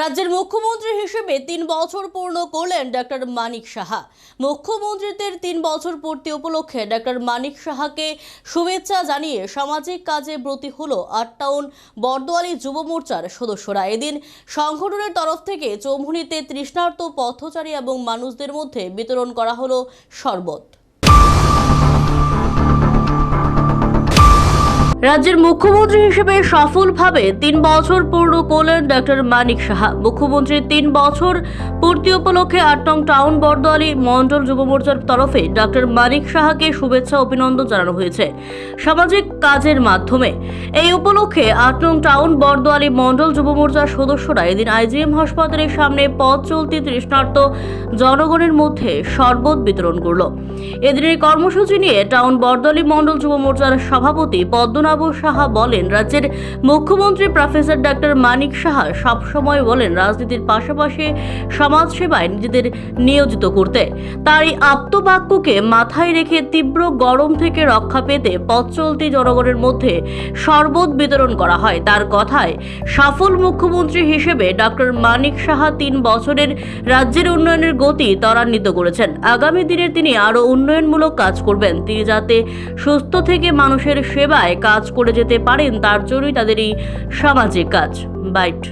রাজ্যের মুখ্যমন্ত্রী হিসেবে তিন বছর পূর্ণ করলেন ডক্টর মানিক সাহা। মুখ্যমন্ত্রীদের তিন বছর পূর্তি উপলক্ষে ডক্টর মানিক সাহাকে শুভেচ্ছা জানিয়ে সামাজিক কাজে ব্রতী হল আট টাউন বর্দোয়ালি যুব মোর্চার সদস্যরা। এদিন সংগঠনের তরফ থেকে চৌমুহনীতে তৃষ্ণার্ত পথচারী এবং মানুষদের মধ্যে বিতরণ করা হলো শরবত। রাজ্যের মুখ্যমন্ত্রী হিসেবে সফলভাবে তিন বছর পূর্ণ করলেন ডক্টর মানিক সাহা। মুখ্যমন্ত্রীর তিন বছর পূর্তি উপলক্ষে আট টাউন বর্দোয়ালি মন্ডল যুব মোর্চার তরফে ডক্টর মানিক সাহাকে শুভেচ্ছা, অভিনন্দন জানানো হয়েছে সামাজিক কাজের মাধ্যমে। এই উপলক্ষে আট টাউন বর্দোয়ালি মন্ডল যুব মোর্চার সদস্যরা এদিন আইজিএম হাসপাতালের সামনে পথ চলতি তৃষ্ণার্ত জনগণের মধ্যে শরবত বিতরণ করল। এদিনের কর্মসূচি নিয়ে টাউন বর্দলি মন্ডল যুব মোর্চার সভাপতি পদ্মনাভ সাহা বলেন, রাজ্যের মুখ্যমন্ত্রী প্রফেসর ডক্টর মানিক সাহা সবসময় বলেন, রাজনীতির পাশাপাশি সমাজ সেবায় নিজেদের নিয়োজিত করতে। তার এই আপ্তবাক্যকে মাথায় রেখে তীব্র গরম থেকে রক্ষা পেতে পথ চলতি জনগণের মধ্যে শরবত বিতরণ করা হয়। তার কথায় সফল মুখ্যমন্ত্রী হিসেবে ডক্টর মানিক সাহা তিন বছরের রাজ্যের উন্নয়নের গতি ত্বরান্বিত করেছেন। আগামী দিনে তিনি আরও উন্নয়নমূলক কাজ করবেন। তিনি যাতে সুস্থ থেকে মানুষের সেবায় কাজ করে যেতে পারেন, তার জন্যই তাদের এই সামাজিক কাজ। বাইট।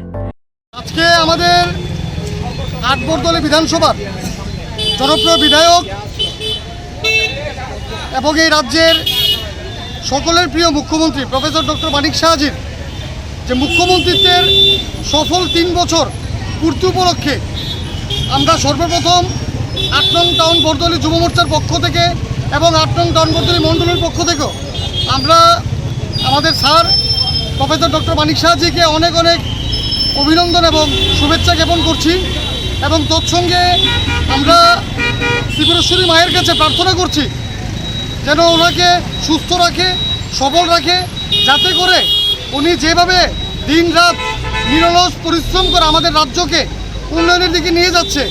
আজকে আমাদের আটবরদলে বিধানসভার জনপ্রিয় বিধায়ক এবং এই রাজ্যের সকলের প্রিয় মুখ্যমন্ত্রী, প্রফেসর ডক্টর মানিক শাহজির যে মুখ্যমন্ত্রীত্বের সফল তিন বছর পূর্তি উপলক্ষে আমরা সর্বপ্রথম আট নং টাউন বরদলি যুব মোর্চার পক্ষ থেকে এবং আট নং টাউন বরদলি মণ্ডলের পক্ষ থেকেও আমরা আমাদের স্যার, প্রফেসর ডক্টর মানিক শাহজিকে অনেক অনেক অভিনন্দন এবং শুভেচ্ছা জ্ঞাপন করছি এবং তৎসঙ্গে আমরা ত্রিপুরেশ্বরী মায়ের কাছে প্রার্থনা করছি যেন ওনাকে সুস্থ রাখে, সবল রাখে, যাতে করে উনি যেভাবে দিন রাত নিরলস পরিশ্রম করে আমাদের রাজ্যকে উন্নয়নের দিকে নিয়ে যাচ্ছে,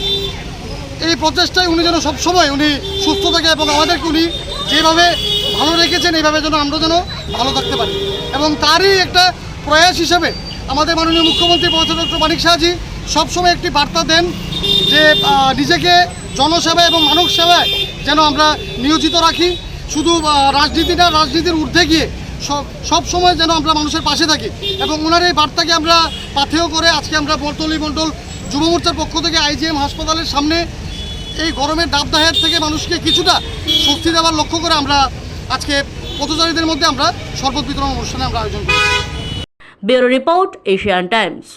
এই প্রচেষ্টায় উনি যেন সবসময় উনি সুস্থ থাকে এবং আমাদেরকে উনি যেভাবে ভালো রেখেছেন, এইভাবে যেন আমরা যেন ভালো থাকতে পারি। এবং তারই একটা প্রয়াস হিসেবে আমাদের মাননীয় মুখ্যমন্ত্রী প্রফেসর ডক্টর মানিক শাহজি সবসময় একটি বার্তা দেন যে নিজেকে জনসেবা এবং মানব সেবায় যেন আমরা নিয়োজিত রাখি। শুধু রাজনীতি না, রাজনীতির ঊর্ধ্বে গিয়ে সব সময় যেন আমরা মানুষের পাশে থাকি এবং ওনার এই বার্তাকে আমরা পাথেয় করে আজকে আমরা বর্তলি মণ্ডল যুব মোর্চার পক্ষ থেকে আইজিএম হাসপাতালের সামনে এই গরমের দাবদাহের থেকে মানুষকে কিছুটা স্বস্তি দেওয়ার লক্ষ্য করে আমরা আজকে পথচারীদের মধ্যে আমরা শরবত বিতরণ অনুষ্ঠানে আমরা আয়োজন করি ব্যুরো রিপোর্ট এশিয়ান টাইমস।